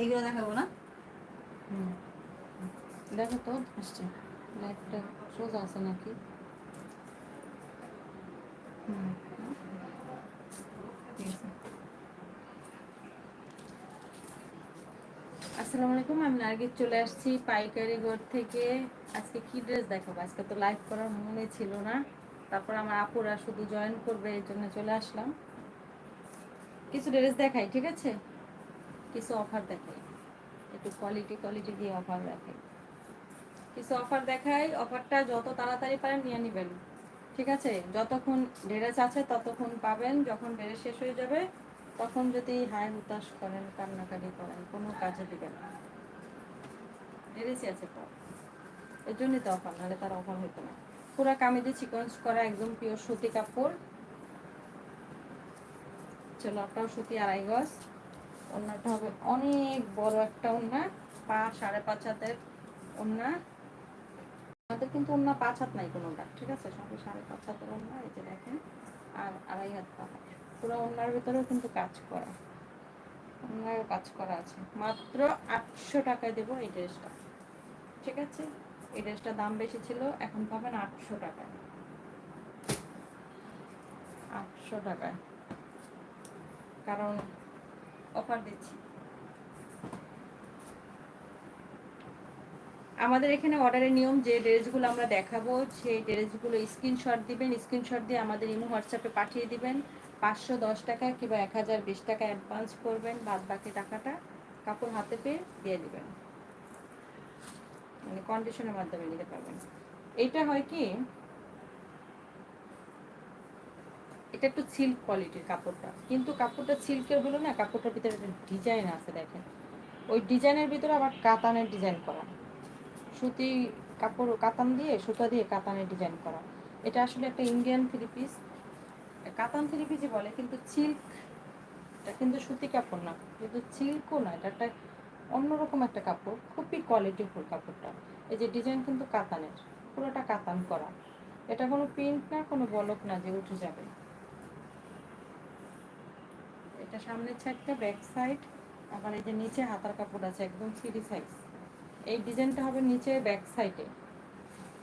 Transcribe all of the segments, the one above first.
এইগুলো দেখাবো না? দেখো তো, আসছে। লাইটটা সোজা আছে নাকি? আসসালামু আলাইকুম, আমি নার্গিস চলে আসছি পাইকারি ঘর থেকে। আজকে কি ড্রেস দেখাবো? আজকে তো লাইভ করার মনে ছিল না। তারপর আমার আপুরা শুধু জয়েন করবে, এই জন্য চলে আসলাম। কিছু ড্রেস দেখাই, ঠিক আছে? কিছু অফার দেখাই একটু কোয়ালিটি কোয়ালিটি দিয়ে অফার দেখাই কিছু অফার দেখাই অফারটা যত তাড়াতাড়ি পারেন নিয়ে নেবেন। ঠিক আছে? যতক্ষণ ড্রেস আছে ততক্ষণ পাবেন। যখন ড্রেস শেষ হয়ে যাবে, তখন যদি হাই হুতাশ করেন, কান্নাকাটি করেন, কোনো কাজে দিবেন না। ড্রেসই আছে পর এর জন্যই তো অফার নাহলে তার অফার হতো না। পুরো কামিজে চিকন করা একদম পিওর সুতি কাপড়। চলো, আপনার সুতি আড়াই গজ। ওড়নাটা হবে অনেক বড় একটা ওড়না পা সাড়ে পাঁচ হাতের ওড়না আমাদের কিন্তু ওড়না পাঁচ হাত নাই কোনোটা, ঠিক আছে? সঙ্গে সাড়ে পাঁচ হাতের ওড়না এই যে দেখেন, আর আড়াই হাত পা। পুরো ওনার ভিতরেও কিন্তু কাজ করা ওড়নারও কাজ করা আছে। মাত্র আটশো টাকায় দেবো এই ড্রেসটা, ঠিক আছে? এই ড্রেসটার দাম বেশি ছিল, এখন পাবেন আটশো টাকায়। আটশো টাকায়। কারণ অফার দিচ্ছি। আমাদের এখানে অর্ডারের নিয়ম, যে ড্রেসগুলো আমরা দেখাবো, সেই ড্রেসগুলো স্ক্রিনশট দিবেন, স্ক্রিনশট দিয়ে আমাদের ইমো হোয়াটসঅ্যাপে পাঠিয়ে দিবেন। পাঁচশো দশ টাকা কিংবা এক হাজার বিশ টাকা অ্যাডভান্স করবেন, বাদ বাকি টাকাটা কাপড় হাতে পেয়ে দিয়ে দিবেন। মানে কন্ডিশনের মাধ্যমে নিতে পারবেন। এটা হয় কি এটা একটু সিল্ক কোয়ালিটির কাপড়টা। কিন্তু কাপড়টা সিল্কের হলো না, কাপড়টার ভিতরে একটা ডিজাইন আছে দেখেন। ওই ডিজাইনের ভিতরে আবার কাতানের ডিজাইন করা। সুতি কাপড়, কাতান দিয়ে, সুতা দিয়ে কাতানের ডিজাইন করা। এটা আসলে একটা ইন্ডিয়ান থ্রি পিস কাতান থ্রি পিসই বলে, কিন্তু সিল্ক এটা কিন্তু সুতি কাপড় না। কিন্তু সিল্কও না, এটা একটা অন্যরকম একটা কাপড়, খুবই কোয়ালিটিফুল কাপড়টা। এই যে ডিজাইন কিন্তু কাতানের, পুরোটা কাতান করা। এটা কোনো প্রিন্ট না, কোনো বলক না যে উঠে যাবে। এটা সামনের সাইডটা ব্যাক সাইড আবার এই যে নিচে হাতার কাপড় আছে, একদম ফ্রি সাইজ এই ডিজাইনটা হবে নিচে ব্যাক সাইডে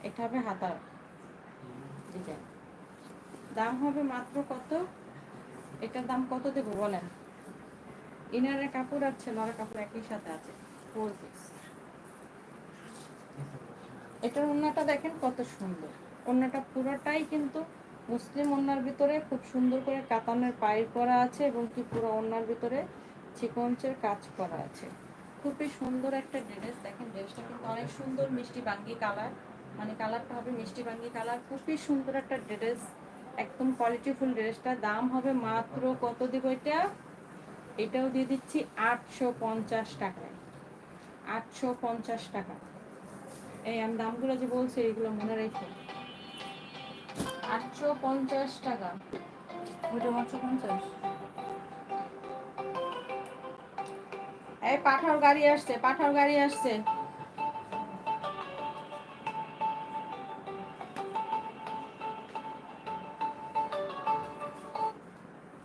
এটা হবে হাতার ডিজাইন দাম হবে মাত্র কত? এটার দাম কত দেবো বলেন? ইনারের কাপড় আর ছেলের কাপড় একই সাথে আছে ফোর পিস এটার ওড়নাটা দেখেন কত সুন্দর। ওড়নাটা পুরোটাই কিন্তু মুসলিম ওড়নার ভিতরে খুব সুন্দর করে কাতানের পায়ের করা আছে এবং কি পুরো ওড়নার ভিতরে চিকঞ্চের কাজ করা আছে। খুবই সুন্দর একটা ড্রেস। দেখেন ড্রেসটা কিন্তু অনেক সুন্দর মিষ্টি বাঙ্গি কালার। মানে কালারটা হবে মিষ্টি বাঙ্গি কালার। খুবই সুন্দর একটা ড্রেস। একদম কোয়ালিটিফুল ড্রেসটা। দাম হবে মাত্র কত দিব এটা? এটাও দিয়ে দিচ্ছি আটশো পঞ্চাশ টাকায়। আটশো পঞ্চাশ টাকা। এই আমি দামগুলো যে বলছি, এইগুলো মনে রেখে। আটশো পঞ্চাশ টাকা। ওইটা আটশো পঞ্চাশ। এই পাঠার গাড়ি আসছে পাঠার গাড়ি আসছে।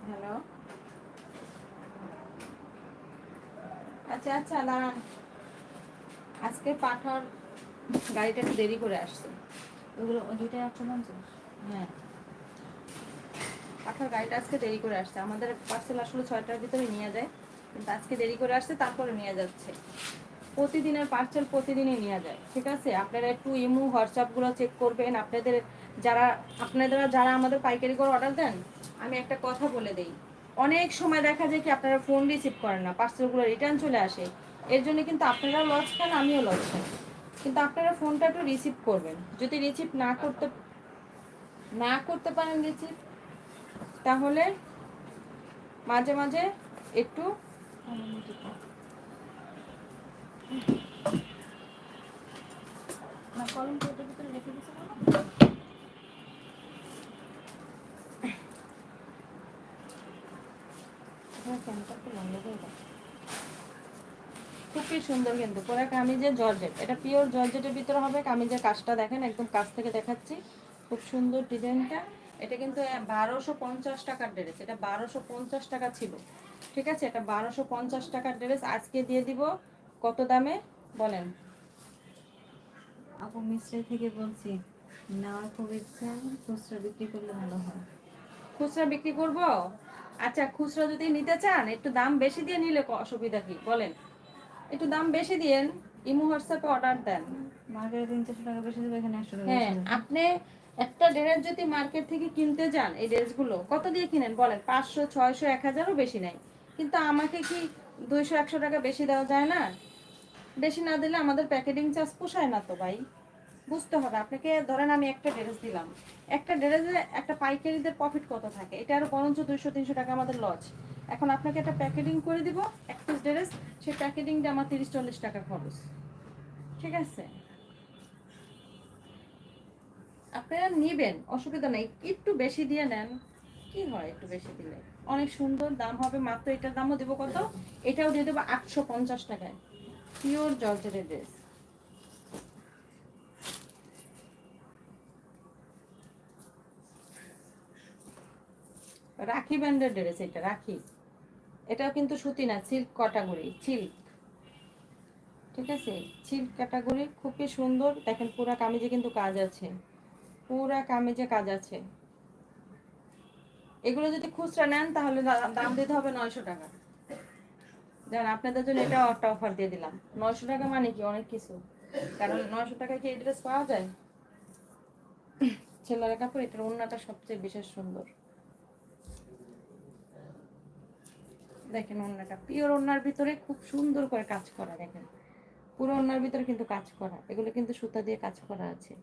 হ্যালো আচ্ছা আচ্ছা দাঁড়ান। আজকে পাঠার গাড়িটা একটু দেরি করে আসছে। ওগুলো দুইটাই আটশো পঞ্চাশ। হ্যাঁ। পাঠার গাড়িটা আজকে দেরি করে আসছে। আমাদের পার্সেল আসলে ছয়টার ভিতরে নিয়ে যায়, কিন্তু আজকে দেরি করে আসছে, তারপরে নিয়ে যাচ্ছে। প্রতিদিনের পার্সেল প্রতিদিনই নিয়ে যায়, ঠিক আছে? আপনারা একটু ইমু হোয়াটসঅ্যাপগুলো চেক করবেন। আপনাদের যারা, আপনারা যারা আমাদের পাইকারি করে অর্ডার দেন, আমি একটা কথা বলে দিই। অনেক সময় দেখা যায় কি, আপনারা ফোন রিসিভ করেন না পার্সেলগুলো রিটার্ন চলে আসে। এর জন্য কিন্তু আপনারাও লস খান, আমিও লস খাই। কিন্তু আপনারা ফোনটা একটু রিসিভ করবেন। যদি রিসিভ না করতে না করতে পারেন রিসিভ তাহলে মাঝে মাঝে একটু। খুবই সুন্দর কিন্তু পরে কামিজের জর্জেট। এটা পিওর জর্জেটের ভিতরে হবে কামিজের কাজটা দেখেন একদম কাছ থেকে দেখাচ্ছি। খুব সুন্দর ডিজাইনটা। এটা কিন্তু বারোশো পঞ্চাশ টাকার ড্রেস। এটা বারোশো পঞ্চাশ টাকা ছিল। ঠিক আছে? এটা বারোশো পঞ্চাশ টাকার ড্রেস। আজকে দিয়ে দিব কত দামে? বলেন। আপু মিস্ত্রি থেকে বলছি নেওয়ার খুব ইচ্ছে খুচরা বিক্রি করলে ভালো হয়। খুচরা বিক্রি করব? আচ্ছা খুচরা যদি নিতে চান একটু দাম বেশি দিয়ে নিলে অসুবিধা কি? বলেন। একটু দাম বেশি দিয়েন। ইমো হোয়াটসঅ্যাপে অর্ডার দেন। মার্কেটে তিন চারশো টাকা বেশি দেবে এখানে একশো টাকা হ্যাঁ আপনি একটা ড্রেস যদি মার্কেট থেকে কিনতে যান, এই ড্রেসগুলো, কত দিয়ে কিনেন বলেন? পাঁচশো, ছয়শো, এক হাজারও বেশি নাই। কিন্তু আমাকে কি দুইশো, একশো টাকা বেশি দেওয়া যায় না? বেশি না দিলে আমাদের প্যাকেটিং চার্জ পোষায় না তো ভাই। বুঝতে হবে, আপনাকে, ধরেন আমি একটা ড্রেস দিলাম। একটা ড্রেসে একটা পাইকারিদের প্রফিট কত থাকে? এটা আরও বরঞ্চ দুইশো, তিনশো টাকা আমাদের লস। এখন আপনাকে একটা প্যাকেটিং করে দিব, এক পিস ড্রেস সেই প্যাকেটিংটা আমার তিরিশ, চল্লিশ টাকা খরচ। ঠিক আছে? আপনারা নিবেন, অসুবিধা নেই। একটু বেশি দিয়ে নেন। কি হয় একটু বেশি দিলে? অনেক সুন্দর দাম হবে, মাত্র এটার দামও দেবো কত? এটাও দিয়ে দেবো আটশো পঞ্চাশ টাকায়। পিওর জর্জের ড্রেস রাখি ব্যান্ডের ড্রেস এটা, রাখি। এটাও কিন্তু সুতি না সিল্ক ক্যাটাগরি সিল্ক ঠিক আছে? সিল্ক ক্যাটাগরি খুবই সুন্দর। দেখেন পুরা কামিজে কিন্তু কাজ আছে। পুরা কামিজে কাজ আছে। এগুলো যদি খুচরা নেন, তাহলে দাম দিতে হবে নয়শো টাকা। জান আপনাদের জন্য এটা একটা অফার দিয়ে দিলাম। নয়শো টাকা মানে কি? অনেক কিছু। কারণ নয়শো টাকায় কি এই ড্রেস পাওয়া যায়? ছেলের কাপড়, এটার ওড়নাটা সবচেয়ে বিশেষ সুন্দর। দেখেন ওড়নাটা। পিওর ওড়নার ভিতরে খুব সুন্দর করে কাজ করা, দেখেন। পুরো ওড়নার ভিতরে কিন্তু কাজ করা। এগুলো কিন্তু সুতা দিয়ে কাজ করা আছে।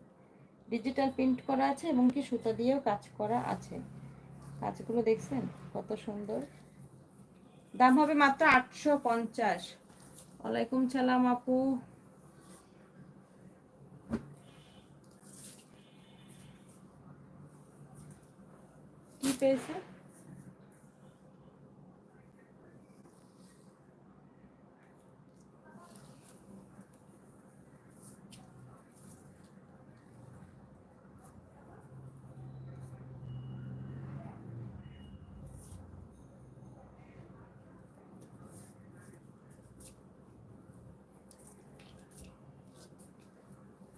ডিজিটাল প্রিন্ট করা আছে এবং কি সুতা দিয়েও কাজ করা আছে। কাজগুলো দেখছেন? কত সুন্দর। দাম হবে মাত্র আটশো পঞ্চাশ। ওয়ালাইকুম সালাম আপু। কি পেয়েছে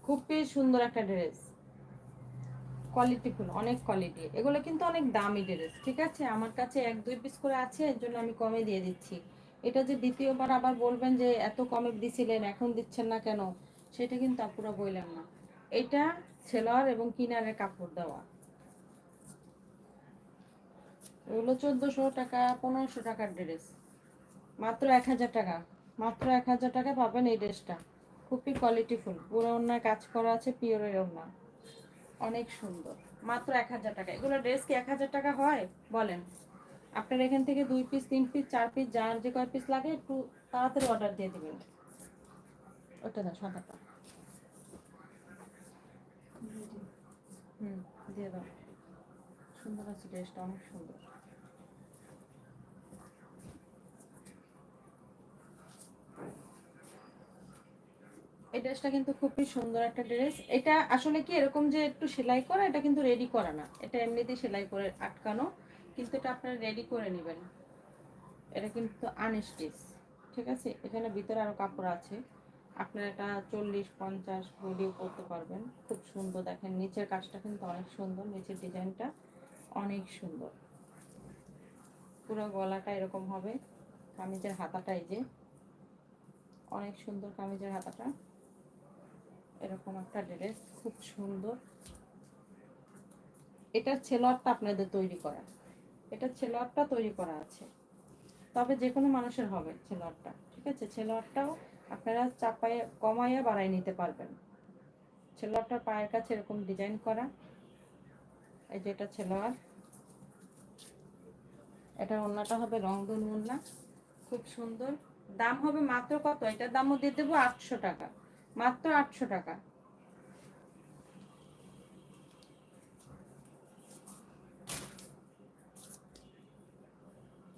খুবই সুন্দর একটা ড্রেস কোয়ালিটিফুল অনেক কোয়ালিটি এগুলো কিন্তু অনেক দামি ড্রেস ঠিক আছে? আমার কাছে এক, দুই পিস করে আছে, এর জন্য আমি কমে দিয়ে দিচ্ছি। এটা যে দ্বিতীয়বার আবার বলবেন যে এত কমে দিছিলেন, এখন দিচ্ছেন না কেন? সেটা কিন্তু আপুরা বললেন না। এটা ছেলার এবং কিনারের কাপড় দেওয়া। এগুলো চোদ্দোশো টাকা, পনেরোশো টাকার ড্রেস মাত্র এক হাজার টাকা। মাত্র এক হাজার টাকা পাবেন এই ড্রেসটা খুবই কোয়ালিটিফুল পুরো অন্যায় কাজ করা আছে পিওরের ওড়না। অনেক সুন্দর। মাত্র এক হাজার টাকা। এগুলো ড্রেস কি এক হাজার টাকা হয়? বলেন। আপনার এখান থেকে দুই পিস তিন পিস চার পিস যার যে কয় পিস লাগে, একটু তাড়াতাড়ি অর্ডার দিয়ে দিবেন। ওটা দাও সাদাটা হুম, দিয়ে দাও। সুন্দর আছে ড্রেসটা অনেক সুন্দর এই ড্রেসটা কিন্তু খুবই সুন্দর একটা ড্রেস। এটা আসলে কি এরকম যে একটু সেলাই করা, এটা কিন্তু রেডি করা না। এটা এমনিতেই সেলাই করে আটকানো, কিন্তু এটা আপনারা রেডি করে নেবেন। এটা কিন্তু আনস্টিচ ঠিক আছে? এখানে ভিতরে আরও কাপড় আছে। আপনারা এটা চল্লিশ, পঞ্চাশ বডিও করতে পারবেন। খুব সুন্দর দেখেন, নিচের কাজটা কিন্তু অনেক সুন্দর, নিচের ডিজাইনটা অনেক সুন্দর। পুরো গলাটা এরকম হবে, কামিজের হাতাটা এই যে। অনেক সুন্দর কামিজের হাতাটা। এরকম একটা ড্রেস খুব সুন্দর। এটার ছেলোয়ারটা আপনাদের তৈরি করা। এটার ছেলোয়ারটা তৈরি করা আছে। তবে যে কোনো মানুষের হবে ছেলোয়ারটা, ঠিক আছে? ছেলোয়ারটাও আপনারা চাপায়, কমাইয়া বাড়াই নিতে পারবেন। ছেলোয়ারটার পায়ের কাছে এরকম ডিজাইন করা। এই যে এটা ছেলোয়ার। এটা ওন্নাটা হবে রংধনু ওন্না খুব সুন্দর। দাম হবে মাত্র কত? এটার দামও দিয়ে দেবো আটশো টাকা। মাত্র আটশো টাকা।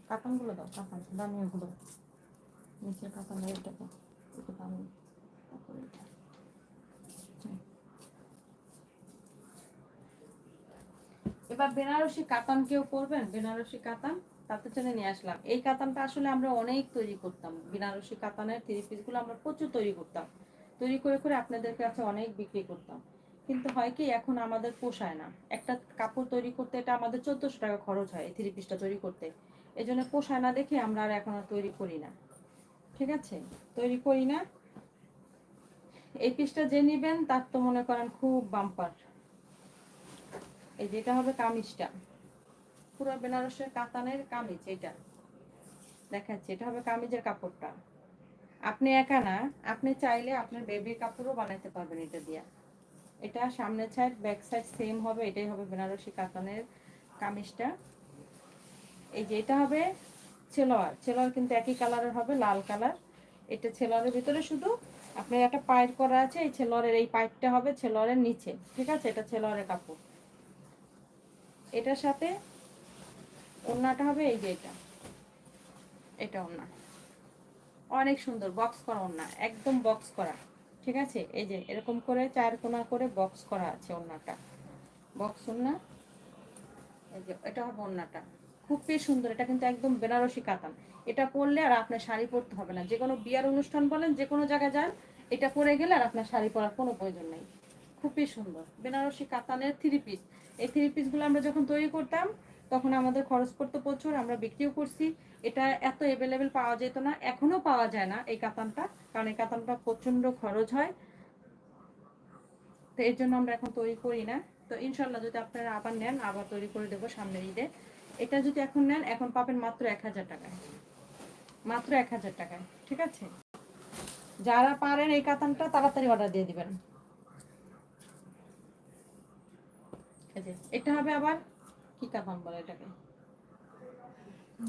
কাতানগুলো দাও কাতান দামি ওগুলো নিচের কাতান দাও, একটু দামি এটা। এবার বেনারসি কাতান কেউ করবেন বেনারসি কাতান তাতে জন্য নিয়ে আসলাম। এই কাতানটা আসলে আমরা অনেক তৈরি করতাম। বেনারসি কাতানের থ্রি পিসগুলো আমরা প্রচুর তৈরি করতাম। তৈরি করে করে আপনাদের কাছে অনেক বিক্রি করতাম। কিন্তু হয় কি, এখন আমাদের পোষায় না। একটা কাপড় তৈরি করতে, এটা আমাদের চোদ্দশো টাকা খরচ হয় এই থ্রি পিসটা তৈরি করতে। এই জন্য পোষায় না দেখে আমরা আর এখন আর তৈরি করি না। ঠিক আছে? তৈরি করি না। এই পিসটা যে নিবেন, তার তো মনে করেন খুব বাম্পার। এই যেটা হবে কামিজটা। পুরো বেনারসের কাতানের কামিজ এটা দেখাচ্ছি, এটা হবে কামিজের কাপড়টা। আপনি একা না, আপনি চাইলে আপনার বেবির কাপড়ও বানাইতে পারবেন এটা দিয়া। এটা সামনের সাইড ব্যাক সাইড সেম হবে, এটাই হবে বেনারসি কাতানের কামিজটা। এই যে এটা হবে ছেলোয়ার। ছেলোয়ার কিন্তু একই কালারের হবে, লাল কালার। এটা ছেলোয়ারের ভিতরে শুধু আপনার একটা পাইট করা আছে, এই ছেলোয়ারের এই পাইপটা হবে ছেলোয়ারের নিচে, ঠিক আছে? এটা ছেলোয়ারের কাপড়। এটার সাথে ওড়নাটা হবে এই যে এটা। এটা ওড়না। অনেক সুন্দর বক্স করা ওড়না, একদম বক্স করা, ঠিক আছে? এই যে, এরকম করে চার কোনা করে বক্স করা আছে ওড়নাটা। বক্স ওড়না, এই যে, এটা হবে ওড়নাটা। খুবই সুন্দর, এটা কিন্তু একদম বেনারসি কাতান। এটা পরলে আর আপনার শাড়ি পরতে হবে না। যে কোনো বিয়ার অনুষ্ঠান বলেন যে কোনো জায়গায় যান, এটা পরে গেলে আর আপনার শাড়ি পরার কোনো প্রয়োজন নেই। খুবই সুন্দর, বেনারসি কাতানের থ্রি পিস এই থ্রি পিসগুলো আমরা যখন তৈরি করতাম, তখন আমাদের খরচ পড়তো প্রচুর, আমরা বিক্রিও করছি। এটা এত অ্যাভেলেবেল পাওয়া যেত না, এখনও পাওয়া যায় না এই কাতানটা, কারণ এই কাতানটা প্রচণ্ড খরচ হয়। তো এর জন্য আমরা এখন তৈরি করি না। তো ইনশাল্লাহ যদি আপনারা আবার নেন, আবার তৈরি করে দেবো সামনের ঈদে। এটা যদি এখন নেন, এখন পাবেন মাত্র এক হাজার টাকায়। মাত্র এক হাজার টাকায়, ঠিক আছে? যারা পারেন এই কাতানটা, তাড়াতাড়ি অর্ডার দিয়ে দিবেন। এটা হবে আবার কি কাতান বলে এটাকে?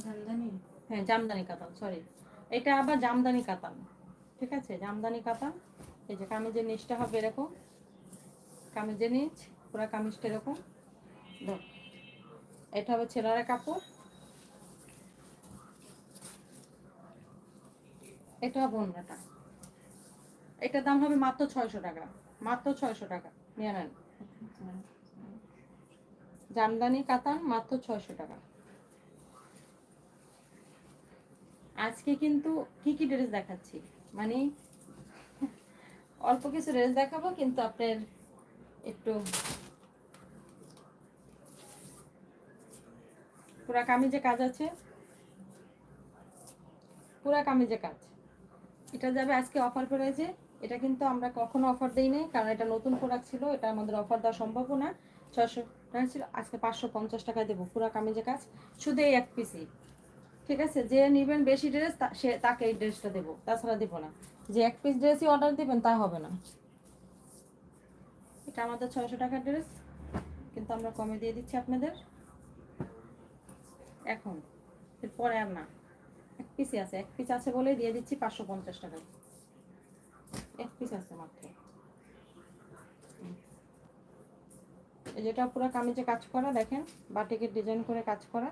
জামদানি? হ্যাঁ জামদানি কাতান সরি এটা আবার জামদানি কাতান ঠিক আছে? জামদানি কাতান এই যে কামিজের নিচটা হবে এরকম কামিজের নিচ পুরো কামিজটা এরকম ধর। এটা হবে ছেলেরা কাপড় এটা হবে এটার দাম হবে মাত্র ছয়শো টাকা মাত্র ছয়শো টাকা নিয়ে নেন। জামদানি কাতান মাত্র ছয়শো টাকা। আজকে কিন্তু কি কি ড্রেস দেখাচ্ছি? মানে অল্প কিছু ড্রেস দেখাবো, কিন্তু আপনার একটু পুরা কামিজে কাজ আছে। পুরা কামিজে কাজ। এটা যাবে আজকে অফার করেছে। এটা কিন্তু আমরা কখনো অফার দেই নাই, কারণ এটা নতুন প্রোডাক্ট ছিল, এটা আমাদের অফার দেওয়া সম্ভব না। ছশো টাকা ছিল আজকে পাঁচশো পঞ্চাশ টাকা দেবো, পুরা কামিজে কাজ। শুধু এই এক পিসি ঠিক আছে, যে নেবেন বেশি ড্রেস সে তাকে এই ড্রেসটা দেবো। তাছাড়া দেবো না। যে এক পিস ড্রেসই অর্ডার দিবেন, তা হবে না। এটা আমাদের ছয়শো টাকার ড্রেস কিন্তু আমরা কমে দিয়ে দিচ্ছি আপনাদের। এখন, এরপরে আর না। এক পিসই আছে, এক পিস আছে বলেই দিয়ে দিচ্ছি পাঁচশো পঞ্চাশ টাকায় এক পিস আছে মাত্র। যেটা পুরো কামিজে কাজ করা, দেখেন, বাটিকের ডিজাইন করে কাজ করা।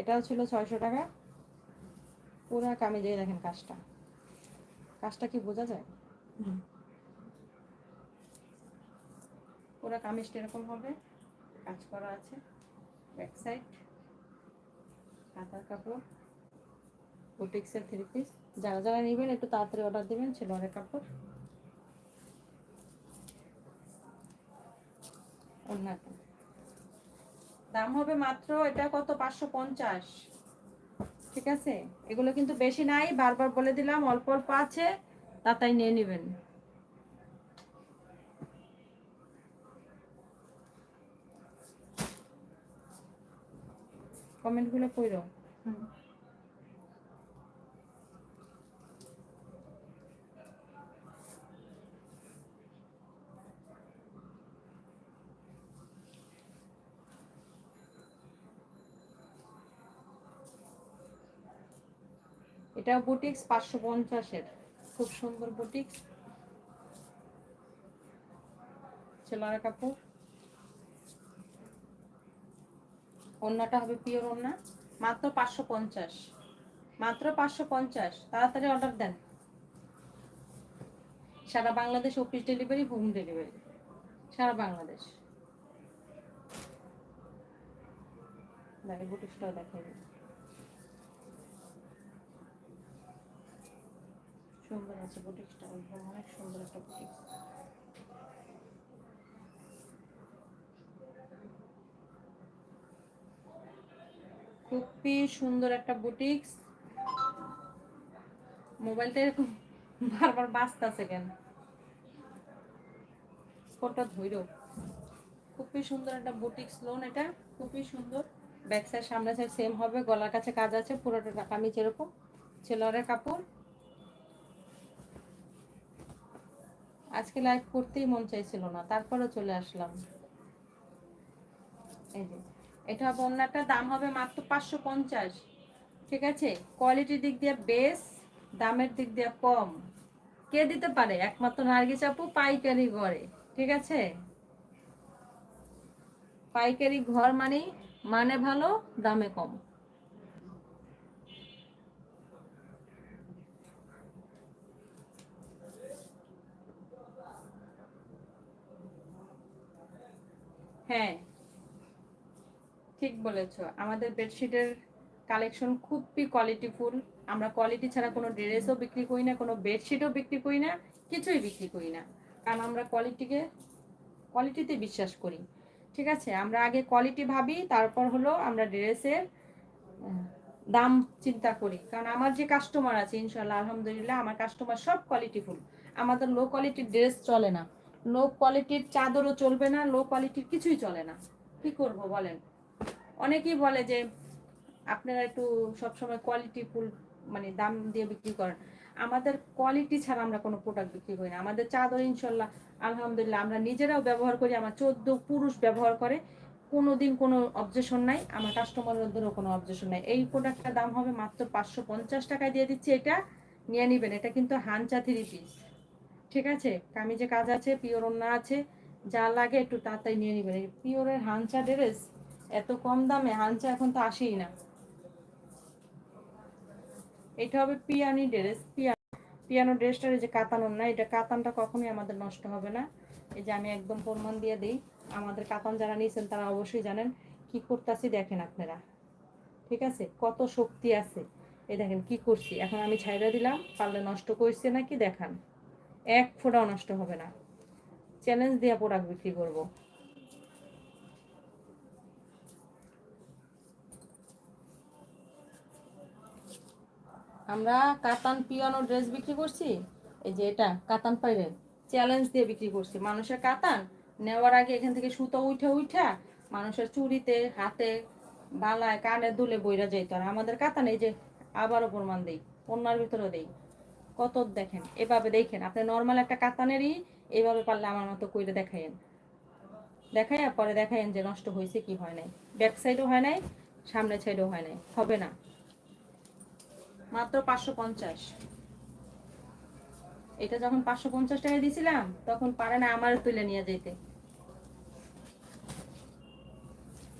এটাও ছিল ছয়শো টাকা। পুরো কামিজে দেখেন কাজটা। কাজটা কি বোঝা যায়। পুরো কামিজটা এরকম হবে? কাজ করা আছে। ব্যাক সাইড হাতার কাপড় বুটিক্সের থ্রি পিস যারা যারা নেবেন একটু তাড়াতাড়ি অর্ডার দেবেন ছেলের কাপড়। অন্যটা দাম হবে মাত্র এটা কত? পাঁচশো পঞ্চাশ। ঠিক আছে? এগুলো কিন্তু বেশি নাই, বারবার বলে দিলাম, অল্প অল্প আছে তাতাই নিয়ে নেবেন। কমেন্টগুলো করো হুম। এটা বুটিক্স পাঁচশো পঞ্চাশের। খুব সুন্দর বুটিক্স ছেলের কাপড় ওড়নাটা হবে পিওর ওড়না মাত্র পাঁচশো পঞ্চাশ। মাত্র পাঁচশো পঞ্চাশ। তাড়াতাড়ি অর্ডার দেন। সারা Bangladesh office delivery home delivery সারা বাংলাদেশ। বুটিক্সটাও দেখাই দিই। সুন্দর আছে বুটিক্সটা অনেক সুন্দর একটা বুটিক্স খুবই সুন্দর একটা বুটিক্স মোবাইলটা এরকম বারবার বাজতেছে কেন? ফোনটা ধইরো। খুবই সুন্দর একটা বুটিক্স লোন এটা, খুবই সুন্দর। ব্যাক সাইড সামনে সাইড সেম হবে, গলার কাছে কাজ আছে, পুরোটা কামিজ এরকম ছেলের কাপড় আজকে লাইভ করতেই মন চাইছিল না তারপরে চলে আসলাম। এটা হবে অন্যটা দাম হবে মাত্র পাঁচশো পঞ্চাশ, ঠিক আছে? কোয়ালিটির দিক দিয়ে বেশ, দামের দিক দিয়ে কম। কে দিতে পারে? একমাত্র নার্গিস আপু পাইকারি ঘরে, ঠিক আছে? পাইকারি ঘর মানে মানে ভালো, দামে কম। হ্যাঁ ঠিক বলেছ। আমাদের বেডশিটের কালেকশন খুবই কোয়ালিটিফুল আমরা কোয়ালিটি ছাড়া কোনো ড্রেসও বিক্রি করি না, কোনো বেডশিটও বিক্রি করি না, কিছুই বিক্রি করি না। কারণ আমরা কোয়ালিটিকে কোয়ালিটিতে বিশ্বাস করি। ঠিক আছে? আমরা আগে কোয়ালিটি ভাবি, তারপর হলো আমরা ড্রেসের দাম চিন্তা করি। কারণ আমার যে কাস্টমার আছে ইনশাল্লাহ আলহামদুলিল্লাহ, আমার কাস্টমার সব কোয়ালিটিফুল আমাদের লো কোয়ালিটির ড্রেস চলে না। লো কোয়ালিটির চাদরও চলবে না, লো কোয়ালিটির কিছুই চলে না। কি করব বলেন? অনেকেই বলে যে আপনারা একটু সবসময় কোয়ালিটি ফুল মানে দাম দিয়ে বিক্রি করেন। আমাদের কোয়ালিটি ছাড়া আমরা কোনো প্রোডাক্ট বিক্রি করি না। আমাদের চাদর ইনশাল্লাহ, আলহামদুলিল্লাহ, আমরা নিজেরাও ব্যবহার করি, আমার চোদ্দ পুরুষ ব্যবহার করে। কোনো দিন কোনো অবজেশন নাই, আমার কাস্টমারদেরও কোনো অবজেশন নাই। এই প্রোডাক্টটার দাম হবে মাত্র পাঁচশো পঞ্চাশ টাকায় দিয়ে দিচ্ছি, এটা নিয়ে নেবেন। এটা কিন্তু হানচা থ্রি পিস ঠিক আছে? কামিজে কাজ আছে, পিওর ওন্না আছে, যা লাগে একটু তাড়াতাড়ি নিয়ে নেবেন। পিওরের হানচা ড্রেস এত কম দামে হানচা এখন তো আসেই না। এটা হবে পিয়ানি ড্রেস। পিয়ানো পিয়ানো ড্রেসটার এই যে কাতানোর না এটা কাতানটা কখনোই আমাদের নষ্ট হবে না। এই যে আমি একদম প্রমাণ দিয়ে দিই, আমাদের কাতান যারা নিয়েছেন তারা অবশ্যই জানেন কি করতেছি দেখেন আপনারা। ঠিক আছে? কত শক্তি আছে। এই দেখেন কি করছি এখন আমি ছাইরা দিলাম, পারলে নষ্ট করছে নাকি দেখান। এক ফোঁটাও নষ্ট হবে না। চ্যালেঞ্জ দিয়ে প্রোডাক্ট বিক্রি করব। আমরা কাতান পিয়ানো ড্রেস বিক্রি করছি। এই যে এটা, কাতান পাইবেন চ্যালেঞ্জ দিয়ে বিক্রি করছি। মানুষের কাতান নেওয়ার আগে এখান থেকে সুতো উঠে উঠা মানুষের চুড়িতে, হাতে, বালায়, কানে দুলে বইরা যাইতো। আর আমাদের কাতান এই যে আবারও প্রমাণ দেই, অন্যার ভিতরে দেই। কত দেখেন এভাবে দেখেন। আপনি নর্মাল একটা কাতানেরই এইভাবে পারলে আমার মতো কইরে দেখাইন দেখাইয়া পরে দেখাইন যে নষ্ট হয়েছে কি হয় নাই। ব্যাক সাইডও হয় নাই সামনের সাইডও হয় নাই। হবে না। মাত্র পাঁচশো পঞ্চাশ। এটা যখন পাঁচশো পঞ্চাশ টাকা দিয়েছিলাম তখন পারে না আমার তুলে নিয়ে যেতে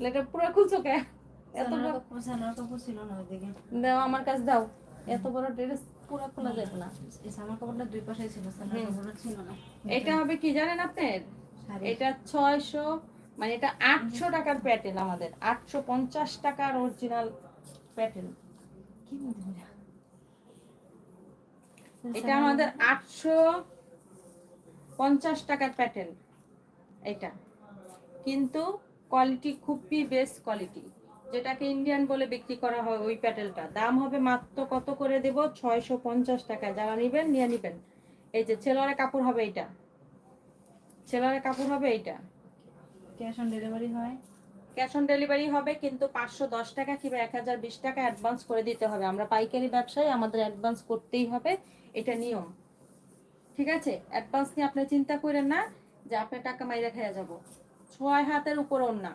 এটা পুরো খুলছো কে? এত বড় ছিল না ওইদিকে দাও আমার কাছে দাও। এত বড় ড্রেস পুরো খোলা যাবে না। এই কাপড়টা দুই পাশে ছিল সালোয়ার কাপড়টা ছিল না। এটা হবে কি জানেন এটা ছয়শো মানে এটা আটশো টাকার প্যাটেল আমাদের। আটশো পঞ্চাশ টাকার অরিজিনাল প্যাটেল। কি এটা? আমাদের আটশো পঞ্চাশ টাকার প্যাটেল। এটা। কিন্তু কোয়ালিটি খুবই বেস্ট কোয়ালিটি যেটাকে ইন্ডিয়ান বলে বিক্রি করা হয় ওই প্যাটেলটা। দাম হবে মাত্র কত করে দেব? ছয়শো পঞ্চাশ টাকা যারা নিবেন নিয়ে নিবেন। এই যে ছেলেরা কাপড় হবে এইটা। ছেলেরা কাপড় হবে এইটা। ক্যাশ অন ডেলিভারি হয়? ক্যাশ অন ডেলিভারি হবে কিন্তু পাঁচশো দশ টাকা কিংবা এক হাজার বিশ টাকা অ্যাডভান্স করে দিতে হবে। আমরা পাইকারি ব্যবসায় আমাদের অ্যাডভান্স করতেই হবে। এটা নিয়ম। ঠিক আছে? অ্যাডভান্স নিয়ে আপনি চিন্তা করেন না যে আপনার টাকা মাইরা খেয়ে যাব। ছয় হাতের উপর ওন্না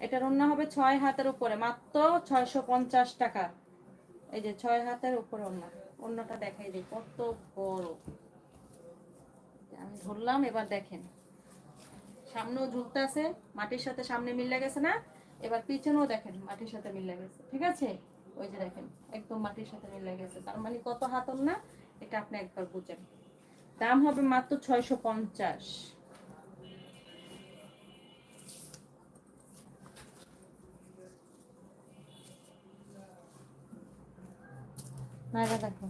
এটার ওন্না হবে ছয় হাতের উপরে, মাত্র ছয়শো পঞ্চাশ টাকা। এই যে ছয় হাতের উপরে ওন্না ওন্নাটা দেখাই দিই, কত বড়। আমি ধরলাম, এবার দেখেন। সামনেও ঝুলতে আছে, মাটির সাথে সামনে মিলে গেছে না? এবার পিছনেও দেখেন, মাটির সাথে মিলে গেছে, ঠিক আছে? ওই যে দেখেন, একদম মাটির সাথে মিলে গেছে। তার মানে কত হাতন না? এটা আপনি একবার বুঝেন। দাম হবে মাত্র ছয়শো পঞ্চাশ। দেখো।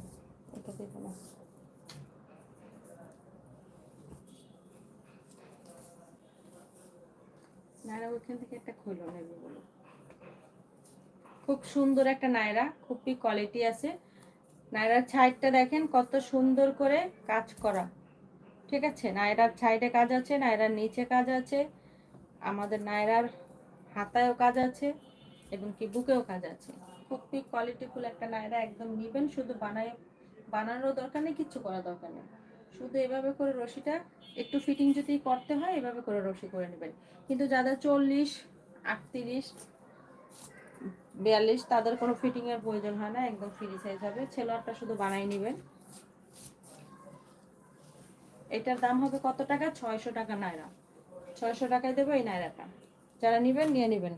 এটা ওইখান থেকে একটা খইলো নেবে বলো। খুব সুন্দর একটা নাইরা খুবই কোয়ালিটি আছে। নাইরার ছাইডটা দেখেন, কত সুন্দর করে কাজ করা। ঠিক আছে? নাইরার সাইডে কাজ আছে নাইরার নিচে কাজ আছে, আমাদের নাইরার হাতায়ও কাজ আছে এবং কি, বুকেও কাজ আছে। খুবই কোয়ালিটিফুল একটা নায়রা একদম নিবেন, শুধু বানায় বানানোর দরকার নেই, কিচ্ছু করার দরকার নেই। শুধু এভাবে করে রশিটা, একটু ফিটিং যদি করতে হয়, এভাবে করে রশি করে নেবেন। কিন্তু যাদের চল্লিশ, আটত্রিশ, বিয়াল্লিশ, তাদের কোনো ফিটিং এর প্রয়োজন হয় না, একদম ফ্রি সাইজ হবে। ছেলোয়ারটা শুধু বানাই নেবেন। এটার দাম হবে কত টাকা? ছয়শো টাকা নাইরা ছয়শো টাকায় দেবো এই নায়রাটা। যারা নেবেন, নিয়ে নেবেন।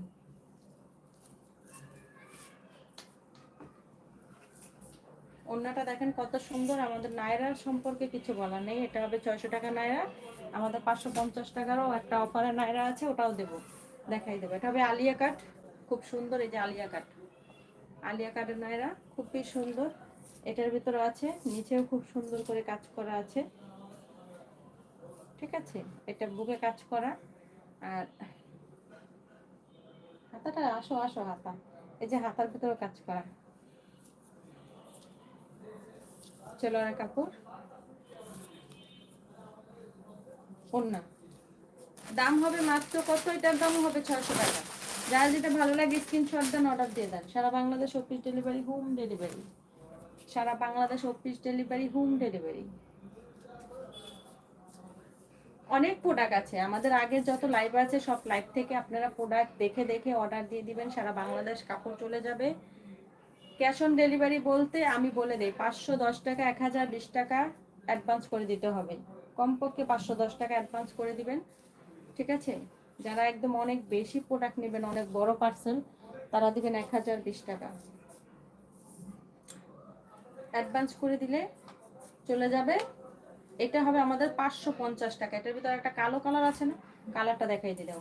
অন্যটা দেখেন কত সুন্দর। আমাদের নাইরার সম্পর্কে কিছু বলার নেই। এটা হবে ছয়শো টাকা নায়রা। আমাদের পাঁচশো পঞ্চাশ টাকারও একটা অফারের নায়রা আছে, ওটাও দেবো। দেখাই দেবো। এটা হবে আলিয়া কাট খুব সুন্দর এই যে আলিয়া কাট আলিয়া কাটের নায়রা খুবই সুন্দর। এটার ভিতরে আছে, নিচেও খুব সুন্দর করে কাজ করা আছে। ঠিক আছে? এটা বুকে কাজ করা। আর হাতাটা আসো আসো, হাতা। এই যে হাতার ভিতরে কাজ করা। চেলোয়ারের কাপড়। ওন্না দাম হবে মাত্র কত? এটার দাম হবে ছয়শো টাকা। যার যেটা ভালো লাগে স্ক্রিনশট দেন অর্ডার দিয়ে দেন। সারা Bangladesh office delivery home delivery সারা Bangladesh office delivery home delivery অনেক প্রোডাক্ট আছে। আমাদের আগের যত লাইভ আছে, সব লাইভ থেকে আপনারা প্রোডাক্ট দেখে দেখে অর্ডার দিয়ে দিবেন। সারা বাংলাদেশ কাপড় চলে যাবে। ক্যাশ অন ডেলিভারি বলতে আমি বলে দিই, পাঁচশো দশ টাকা, এক হাজার বিশ টাকা অ্যাডভান্স করে দিতে হবে। কমপক্ষে পাঁচশো দশ টাকা অ্যাডভান্স করে দিবেন, ঠিক আছে? যারা একদম অনেক বেশি প্রোডাক্ট নেবেন, অনেক বড় পার্সেল তারা দিবেন এক হাজার বিশ টাকা। অ্যাডভান্স করে দিলে চলে যাবে। এটা হবে আমাদের পাঁচশো পঞ্চাশ টাকা। এটার ভিতরে একটা কালো কালার আছে না? কালারটা দেখাই দিলেও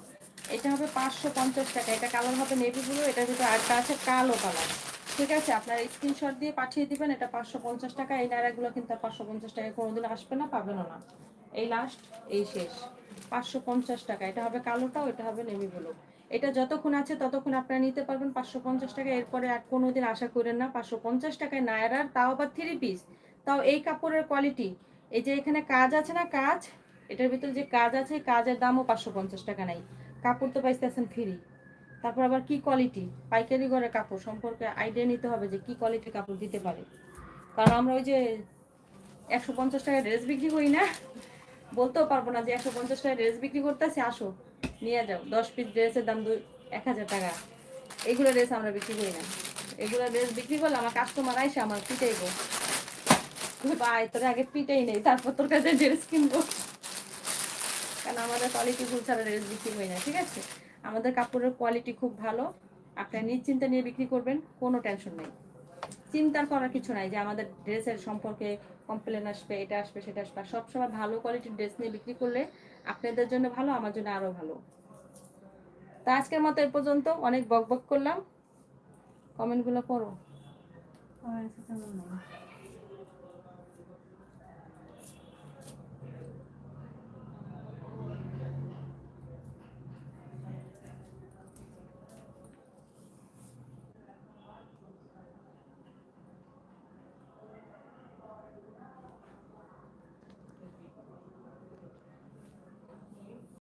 এটা হবে পাঁচশো পঞ্চাশ টাকা। এটা কালার হবে নেভি ব্লু এটার ভিতরে আরেকটা আছে কালো কালার ঠিক আছে, আপনারা স্ক্রিনশট দিয়ে পাঠিয়ে দিবেন, এটা পাঁচশো পঞ্চাশ টাকা, এই নাড়াগুলো কিন্তু পাঁচশো পঞ্চাশ টাকা কোনোদিন আসবে না, পাবেনও না। এই লাস্ট এই শেষ। পাঁচশো পঞ্চাশ টাকা, এটা হবে কালোটাও, এটা হবে নেভি ব্লু এটা যতক্ষণ আছে ততক্ষণ আপনারা নিতে পারবেন পাঁচশো পঞ্চাশ টাকা, এরপরে আর কোনোদিন আশা করেন না পাঁচশো পঞ্চাশ টাকায় নায়রার তাও আবার থ্রি পিস তাও এই কাপড়ের কোয়ালিটি এই যে এখানে কাজ আছে না, কাজ? এটার ভিতরে যে কাজ আছে কাজের দামও পাঁচশো পঞ্চাশ টাকা নাই। কাপড় তো পাইতেছেন ফ্রি তারপর আবার কি কোয়ালিটি পাইকারি ঘরে কাপড় সম্পর্কে আইডিয়া নিতে হবে যে কি কোয়ালিটির কাপড় দিতে পারে। কারণ আমরা ওই যে একশো পঞ্চাশ টাকা ড্রেস বিক্রি করি না, বলতেও পারব না যে একশো পঞ্চাশ টাকা ড্রেস বিক্রি করতেছি, আসো, নিয়ে যাও। দশ পিস ড্রেসের দাম দুই, এক হাজার টাকা। এগুলো ড্রেস আমরা বিক্রি করি না। এগুলো ড্রেস বিক্রি করলে আমার কাস্টমার আইসে আমার পিটাইবো। ভাই, তোর আগে পিটাই নেই, তারপর তোর কাছে ড্রেস কিনবো। কারণ আমাদের কোয়ালিটি ফুল ছাড়া ড্রেস বিক্রি হয় না, ঠিক আছে? আমাদের কাপড়ের কোয়ালিটি খুব ভালো। আপনারা নিশ্চিন্তে নিয়ে বিক্রি করবেন, কোনো টেনশন নেই। চিন্তার করার কিছু নাই যে আমাদের ড্রেসের সম্পর্কে কমপ্লেন আসবে, এটা আসবে, সেটা আসবে। সবসময় ভালো কোয়ালিটির ড্রেস নিয়ে বিক্রি করলে আপনাদের জন্য ভালো, আমার জন্য আরও ভালো। তা আজকের মতো এ পর্যন্ত, অনেক বক বক করলাম কমেন্টগুলো পড়ো